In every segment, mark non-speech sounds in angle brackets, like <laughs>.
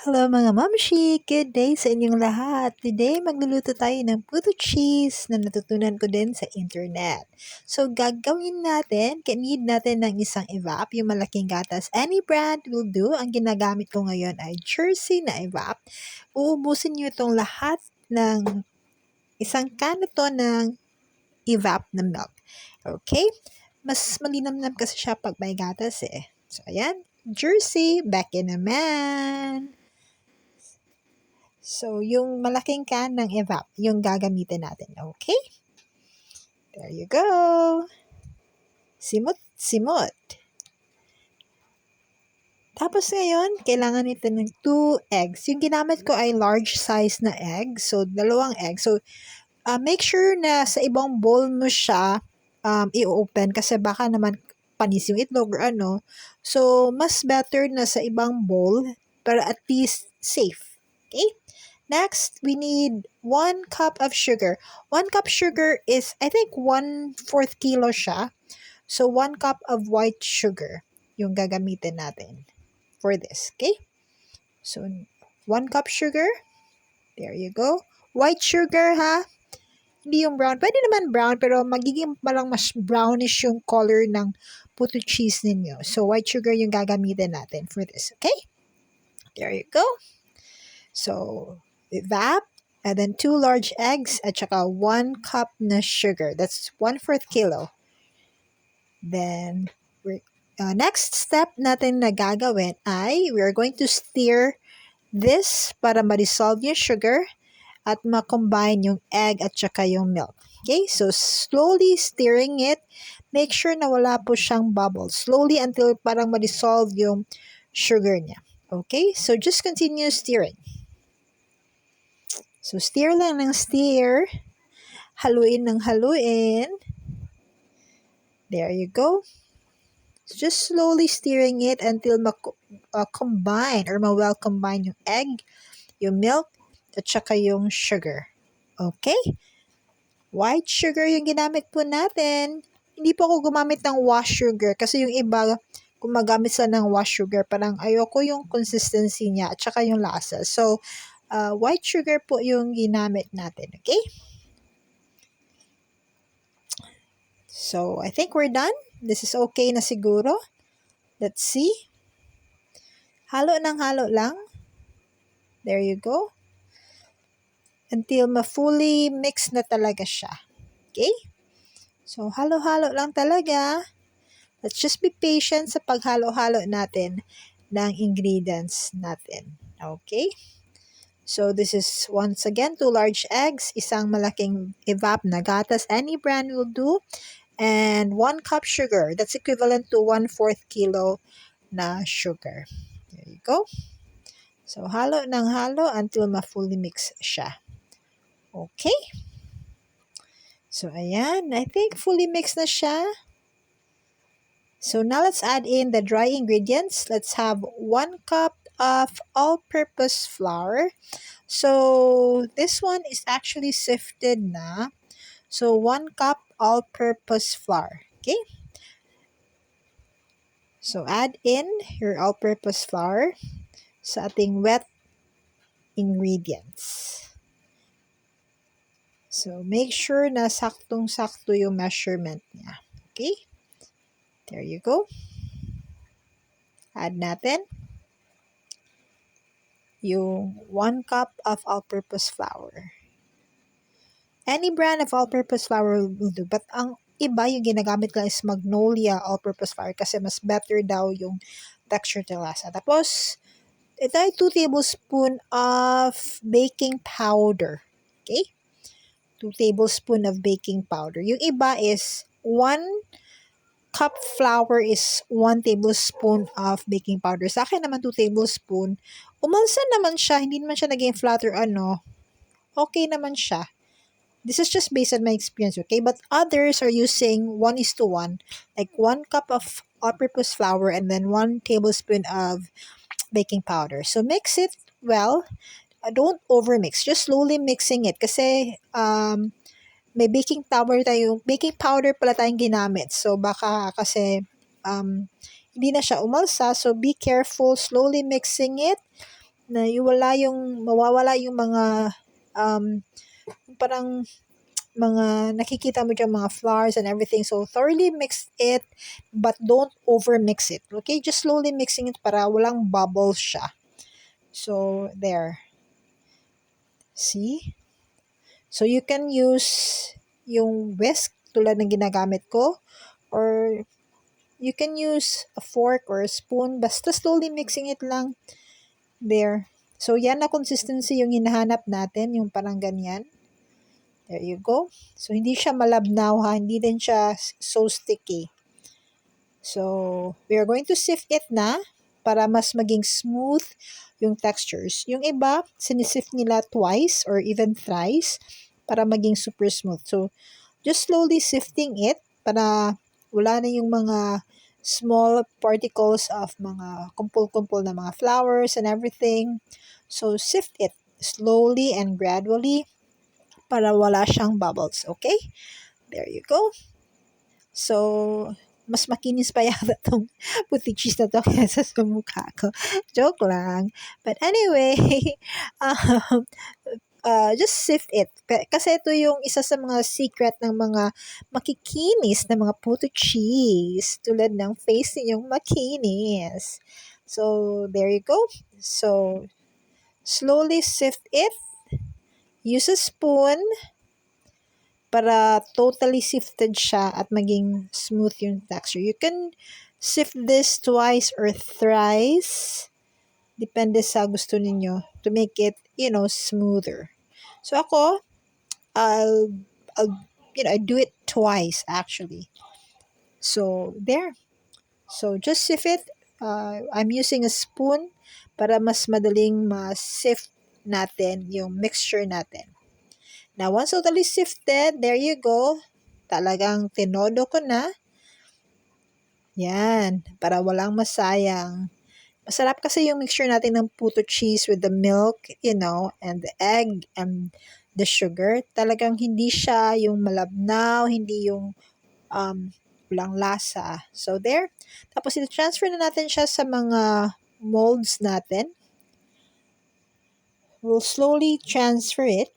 Hello mga mamshi! Good day sa inyong lahat! Today, magluluto tayo ng puto cheese na natutunan ko din sa internet. So, gagawin natin, need natin ng isang evap, yung malaking gatas. Any brand will do. Ang ginagamit ko ngayon ay Jersey na evap. Uubusin nyo itong lahat ng isang kanato ng evap na milk. Okay? Mas malinamnam kasi siya pag may gatas eh. So, ayan. Jersey, back in naman. So, yung malaking can ng evap, yung gagamitin natin. Okay? There you go. Simot, simot. Tapos ngayon, kailangan nito ng 2 eggs. Yung ginamit ko ay large size na egg. So, dalawang egg. So, uh, make sure na sa ibang bowl mo siya um, i-open kasi baka naman panis yung itlog or ano. So, mas better na sa ibang bowl para at least safe. Okay? Next, we need 1 cup of sugar. 1 cup sugar is, I think, 1 4th kilo siya. So, 1 cup of white sugar yung gagamitin natin for this. Okay? So, 1 cup sugar. There you go. White sugar, ha? Hindi yung brown. Pwede naman brown, pero magiging parang mas brownish yung color ng puto cheese ninyo. So, white sugar yung gagamitin natin for this. Okay? There you go. So, evap, and then two large eggs, at saka one cup na sugar. That's one fourth kilo. Then, uh, next step natin na gagawin ay we're going to stir this para ma-dissolve yung sugar at ma-combine yung egg at saka yung milk. Okay, so slowly stirring it. Make sure na wala po siyang bubbles. Slowly until parang ma-dissolve yung sugar niya. Okay, so just continue stirring. So, steer lang ng steer. Haluin ng haluin. There you go. So, just slowly stirring it until ma-combine uh, or ma-well combine yung egg, yung milk, at saka yung sugar. Okay? White sugar yung ginamit po natin. Hindi po ako gumamit ng wash sugar kasi yung iba gumagamit sa ng wash sugar. Parang ayoko yung consistency niya at saka yung lasa. So, uh, white sugar po yung ginamit natin. Okay? So, I think we're done. This is okay na siguro. Let's see. Halo ng halo lang. There you go. Until ma-fully mix na talaga siya. Okay? So, halo-halo lang talaga. Let's just be patient sa paghalo-halo natin ng ingredients natin. Okay? So this is once again two large eggs, isang malaking evap na gatas, any brand will do, and one cup sugar. That's equivalent to one fourth kilo na sugar. There you go. So halo ng halo until ma-fully mix siya. Okay. So ayan, I think fully mixed na siya. So now let's add in the dry ingredients. Let's have one cup of all-purpose flour. So, this one is actually sifted na. So, 1 cup all-purpose flour. Okay? So, add in your all-purpose flour sa ating wet ingredients. So, make sure na saktong-sakto yung measurement niya. Okay? There you go. Add natin yung 1 cup of all-purpose flour. Any brand of all-purpose flour will do. But ang iba, yung ginagamit ko is Magnolia all-purpose flour kasi mas better daw yung texture to lasa. Tapos, ito ay 2 tablespoon of baking powder. Okay? 2 tablespoon of baking powder. Yung iba is 1 cup flour is 1 tablespoon of baking powder. Sa akin naman 2 tablespoon. Umalsa naman siya, hindi naman siya naging flat or ano. Okay naman siya. This is just based on my experience, okay? But others are using 1 is to 1. Like 1 cup of all-purpose flour and then 1 tablespoon of baking powder. So mix it well. Don't overmix. Just slowly mixing it. Kasi um, may baking powder tayo, baking powder pala tayong ginamit. So, baka kasi um, hindi na siya umalsa. So, be careful, slowly mixing it. na iwala yung, mawawala yung mga, um, parang, mga nakikita mo dyan mga flowers and everything. So, thoroughly mix it, but don't over mix it. Okay? Just slowly mixing it para walang bubbles siya. So, there. See? So, you can use yung whisk tulad ng ginagamit ko or you can use a fork or a spoon basta slowly mixing it lang there. So, yan na consistency yung hinahanap natin, yung parang ganyan. There you go. So, hindi siya malabnaw ha. Hindi din siya so sticky. So, we are going to sift it na para mas maging smooth yung textures. Yung iba, sinisift nila twice or even thrice para maging super smooth. So, just slowly sifting it para wala na yung mga small particles of mga kumpul-kumpul na mga flowers and everything. So, sift it slowly and gradually para wala siyang bubbles. Okay? There you go. So, mas makinis pa <laughs> yata itong puti cheese na to <laughs> kaysa sa mukha ko. Joke lang. But anyway, <laughs> um, uh, just sift it. Kasi ito yung isa sa mga secret ng mga makikinis na mga puto cheese. Tulad ng face ninyong makinis. So, there you go. So, slowly sift it use a spoon para totally sifted siya at maging smooth yung texture. You can sift this twice or thrice. Depende sa gusto ninyo to make it, you know, smoother. So ako, I'll, I'll, you know, I do it twice actually. So, there. So, just sift it. Uh, I'm using a spoon para mas madaling ma-sift natin yung mixture natin. Now, once totally sifted, there you go. Talagang tinodo ko na. Yan, para walang masayang. Masarap kasi yung mixture natin ng puto cheese with the milk, you know, and the egg and the sugar. Talagang hindi siya yung malabnaw, hindi yung um, walang lasa. So, there. Tapos, ito-transfer na natin siya sa mga molds natin we'll slowly transfer it.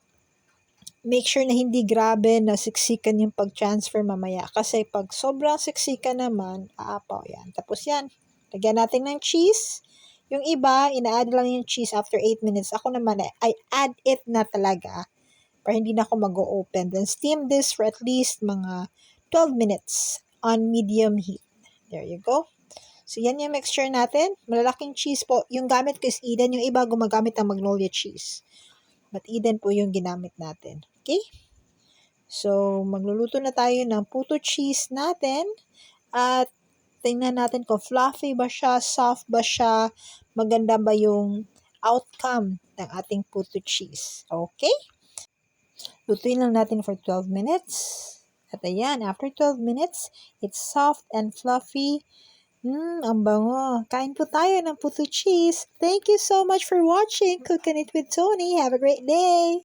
Make sure na hindi grabe na siksikan yung pag-transfer mamaya. Kasi pag sobrang siksikan naman, aapaw yan. Tapos yan, lagyan natin ng cheese. Yung iba, ina-add lang yung cheese after 8 minutes. Ako naman, I add it na talaga para hindi na ako mag-open. Then steam this for at least mga 12 minutes on medium heat. There you go. So, yan yung mixture natin. Malalaking cheese po. Yung gamit ko is Eden. Yung iba gumagamit ng Magnolia cheese. But Eden po yung ginamit natin. Okay? So, magluluto na tayo ng puto cheese natin. At tingnan natin kung fluffy ba siya, soft ba siya, maganda ba yung outcome ng ating puto cheese. Okay? Lutuin lang natin for 12 minutes. At ayan, after 12 minutes, it's soft and fluffy. Mmm, ang bango. Kain po tayo ng puto cheese. Thank you so much for watching Cooking It with Tony. Have a great day!